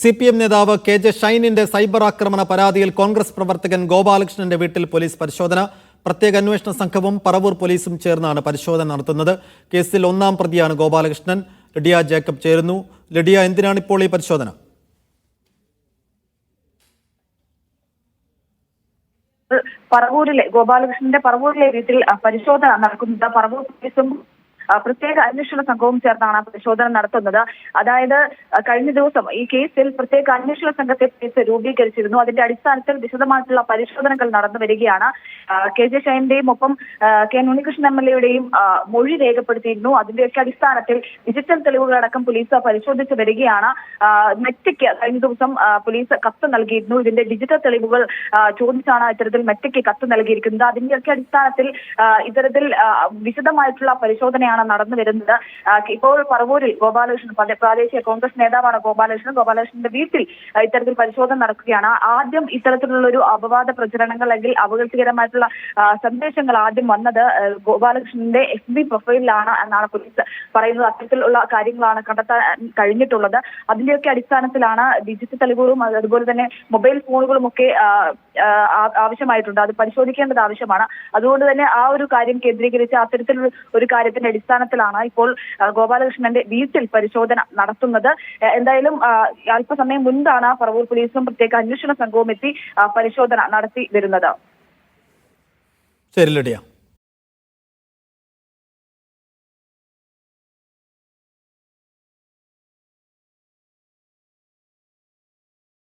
C P M നേതാവ് K J ഷൈനിന്റെ cyber ആക്രമണ പരാതിയിൽ കോൺഗ്രസ് പ്രവർത്തകൻ ഗോപാലകൃഷ്ണന്റെ വീട്ടിൽ പോലീസ് പരിശോധന. പ്രത്യേക അന്വേഷണ സംഘവും പറവൂർ പോലീസും ചേർന്നാണ് പരിശോധന നടത്തുന്നത്. കേസിൽ ഒന്നാം പ്രതിയാണ് ഗോപാലകൃഷ്ണൻ. ലിഡിയ ജേക്കബ് ചേരുന്നു. ലിഡിയ എന്തിനാണ് ഇപ്പോൾ ഈ പരിശോധന? പറവൂരിലെ ഗോപാലകൃഷ്ണന്റെ പറവൂരിലെ വീട്ടിൽ പരിശോധന നടക്കുന്നത് പറവൂർ പോലീസും പ്രത്യേക അന്വേഷണ സംഘവും ചേർന്നാണ് പരിശോധന നടത്തുന്നത്. അതായത് കഴിഞ്ഞ ദിവസം ഈ കേസിൽ പ്രത്യേക അന്വേഷണ സംഘത്തെ കേസ് രൂപീകരിച്ചിരുന്നു. അതിന്റെ അടിസ്ഥാനത്തിൽ വിശദമായിട്ടുള്ള പരിശോധനകൾ നടന്നു വരികയാണ്. കെ ജെ ഷൈന്റെയും ഒപ്പം കെ ഉണ്ണികൃഷ്ണൻ എം എൽ എയുടെയും മൊഴി രേഖപ്പെടുത്തിയിരുന്നു. അതിന്റെയൊക്കെ അടിസ്ഥാനത്തിൽ ഡിജിറ്റൽ തെളിവുകളടക്കം പോലീസ് പരിശോധിച്ചു വരികയാണ്. മെറ്റയ്ക്ക് കഴിഞ്ഞ ദിവസം പോലീസ് കത്ത് നൽകിയിരുന്നു. ഇതിന്റെ ഡിജിറ്റൽ തെളിവുകൾ ചോദിച്ചാണ് ഇത്തരത്തിൽ മെറ്റയ്ക്ക് കത്ത് നൽകിയിരിക്കുന്നത്. അതിന്റെയൊക്കെ അടിസ്ഥാനത്തിൽ ഇത്തരത്തിൽ വിശദമായിട്ടുള്ള പരിശോധനയാണ് നടന്നു വരുന്നത്. ഇപ്പോൾ പറവൂരിൽ ഗോപാലകൃഷ്ണൻ പല- പ്രാദേശിക കോൺഗ്രസ് നേതാവാണ് ഗോപാലകൃഷ്ണൻ. ഗോപാലകൃഷ്ണന്റെ വീട്ടിൽ ഇത്തരത്തിൽ പരിശോധന നടക്കുകയാണ്. ആദ്യം ഇത്തരത്തിലുള്ള ഒരു അപവാദ പ്രചരണങ്ങൾ അല്ലെങ്കിൽ അപകീർത്തികരമായിട്ടുള്ള സന്ദേശങ്ങൾ ആദ്യം വന്നത് ഗോപാലകൃഷ്ണന്റെ എഫ് ബി പ്രൊഫൈലിലാണ് എന്നാണ് പോലീസ് പറയുന്നത്. അത്തരത്തിലുള്ള കാര്യങ്ങളാണ് കണ്ടെത്താൻ കഴിഞ്ഞിട്ടുള്ളത്. അതിന്റെയൊക്കെ അടിസ്ഥാനത്തിലാണ് ഡിജിറ്റൽ തെളിവുകളും അതുപോലെ തന്നെ മൊബൈൽ ഫോണുകളും ഒക്കെ ആവശ്യമായിട്ടുണ്ട്. അത് പരിശോധിക്കേണ്ടത് ആവശ്യമാണ്. അതുകൊണ്ട് തന്നെ ആ ഒരു കാര്യം കേന്ദ്രീകരിച്ച് അത്തരത്തിൽ ഒരു കാര്യത്തിന്റെ അടിസ്ഥാനത്തിലാണ് ഇപ്പോൾ ഗോപാലകൃഷ്ണന്റെ വീട്ടിൽ പരിശോധന നടത്തുന്നത്. എന്തായാലും അല്പസമയം മുൻപാണ് പറവൂർ പോലീസും പ്രത്യേക അന്വേഷണ സംഘവും എത്തി പരിശോധന നടത്തി വരുന്നത്. ശരി ലിഡിയ